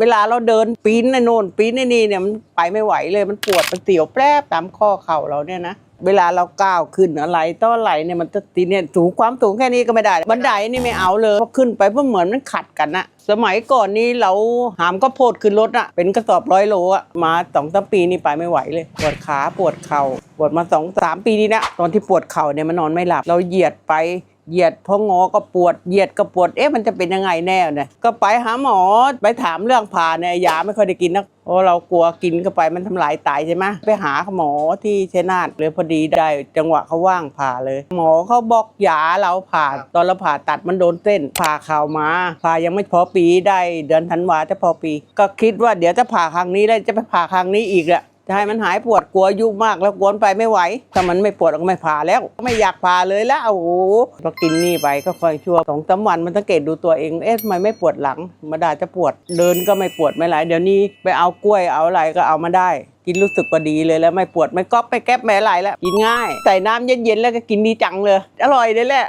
เวลาเราเดินปีนในโน่นปีนในนี่เนี่ยมันไปไม่ไหวเลยมันปวดมันเสียวแปรบตามข้อเข่าเราเนี่ยนะเวลาเราก้าวขึ้นอะไรต้ออะไรเนี่ยมันจะตีเนี่ยสูงความสูงแค่นี้ก็ไม่ได้ บันไดนี่ไม่เอาเลยพราะขึ้นไปเพราะเหมือนมันขัดกันนะสมัยก่อนนี้เราหามก็โพดขึ้นรถอะเป็นกระสอบร้อยโลอะมาสองสามปีนี่ไปไม่ไหวเลย ปวดขาปวดเข่าปวดมาสองสามปีนี้นะตอนที่ปวดเข่าเนี่ยมันนอนไม่หลับ เราเหยียดไป เหยียดพองอก็ปวดเหยียดก็ปวดเอ๊ะมันจะเป็นยังไงแน่เนี่ยก็ไปหาหมอไปถามเรื่องผ่าเนี่ยยาไม่ค่อยได้กินนะเพราะเรากลัวกินเข้าไปมันทำลายไตใช่ไหมไปหาหมอที่ชัยนาทเลยพอดีได้จังหวะเขาว่างผ่าเลย หมอเขาบอกยาเราผ่าตอนเราผ่าตัดมันโดนเส้น ผ่าเข่ามา ผ่ายังไม่พอปีได้เดือนธันวาจะพอปี ก็คิดว่าเดี๋ยวจะผ่าครั้งนี้แล้วจะไปผ่าครั้งนี้อีกอะ จะให้มันหายปวดกลัวยุมากแล้วกวนไปไม่ไหว ถ้ามันไม่ปวดก็ไม่ผ่าแล้ว ไม่อยากผ่าเลยแล้วโอ้โหพอกินนี่ไปก็ค่อยชั่วสองสามวันมันสังเกตดูตัวเอง เอ๊ะทำไมไม่ปวดหลังธรรมดาจะปวดเดินก็ไม่ปวดไม่ไหลเดี๋ยวนี้ไปเอากล้วยเอาอะไรก็เอามาได้ กินรู้สึกว่าดีเลยแล้วไม่ปวดไม่ก๊อบไม่แก๊บไม่อะไรแล้วกินง่าย ใส่น้ำเย็นๆแล้วก็กินดีจังเลย อร่อยเลยแหละ